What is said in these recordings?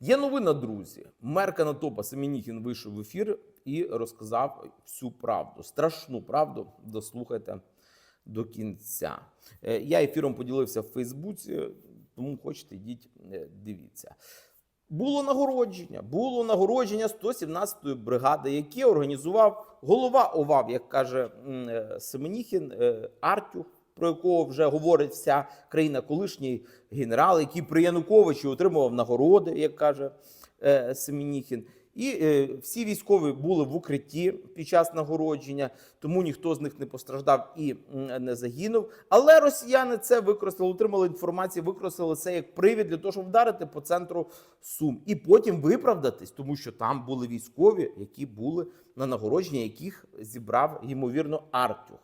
Є новина, друзі. Мер Канатопа Семеніхін вийшов в ефір і розказав всю правду, страшну правду. Дослухайте до кінця. Е, Я ефіром поділився в Фейсбуці, тому хочете, йдіть, е, дивіться. Було нагородження, було нагородження 117-ї бригади, яке організував голова ОВАВ, як каже е, Семеніхін, Артюх, про якого вже говорить вся країна, колишній генерал, який при Януковичі отримував нагороди, як каже е, Семеніхін. І е, всі військові були в укритті під час нагородження, тому ніхто з них не постраждав і не загинув. Але росіяни це використали, отримали інформацію, використали це як привід для того, щоб вдарити по центру Сум і потім виправдатись, тому що там були військові, які були на нагородженні, яких зібрав ймовірно Артюх.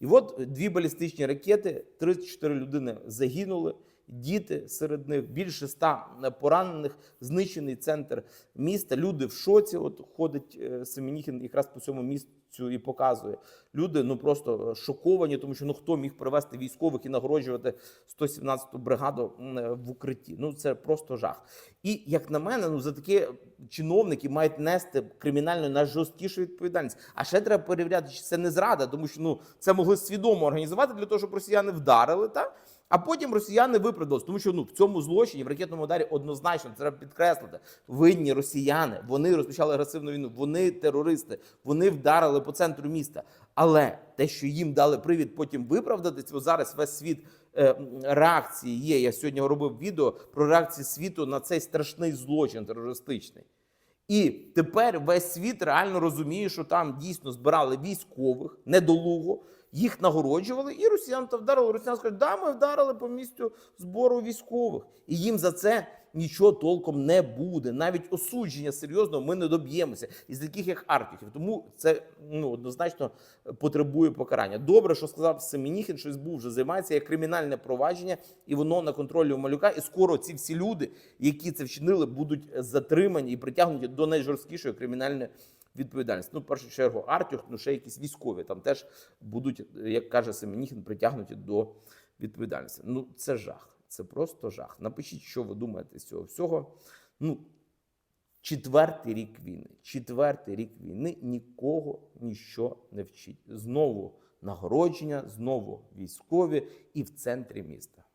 І от дві балістичні ракети, 34 людини загинули. Діти серед них більше ста поранених, знищений центр міста. Люди в шоці. От ходить е, Семеніхін якраз по цьому місцю і показує. Люди ну просто шоковані, тому що ну хто міг привезти військових і нагороджувати 117-ту бригаду е, в укритті. Ну це просто жах. І як на мене, ну за таке чиновники мають нести кримінальну найжорсткішу відповідальність. А ще треба перевіряти, чи це не зрада, тому що ну це могли свідомо організувати для того, щоб росіяни вдарили та. А потім росіяни виправдались, тому що ну в цьому злочині в ракетному ударі однозначно треба підкреслити. Винні росіяни. Вони розпочали агресивну війну. Вони терористи. Вони вдарили по центру міста. Але те, що їм дали привід потім виправдатись, бо зараз весь світ е, реакції є. Я сьогодні робив відео про реакції світу на цей страшний злочин терористичний. І тепер весь світ реально розуміє, що там дійсно збирали військових недолуго, їх нагороджували, і росіян то вдарили. Росіяни скажуть, да, ми вдарили по місцю збору військових. І їм за це нічого толком не буде. Навіть осудження серйозного ми не доб'ємося із таких як Арктиків. Тому це ну однозначно потребує покарання. Добре, що сказав Семеніхін, що СБУ вже займається як кримінальне провадження, і воно на контролі у малюка. І скоро ці всі люди, які це вчинили, будуть затримані і притягнуті до найжорсткішої кримінальної відповідальності. Ну, в першу чергу, Артюх, ну ще якісь військові там теж будуть, як каже Семеніхін, притягнуті до відповідальності. Ну, це жах. Це просто жах. Напишіть, що ви думаєте з цього всього. Ну, четвертий рік війни. Четвертий рік війни нікого ніщо не вчить. Знову нагородження, знову військові і в центрі міста.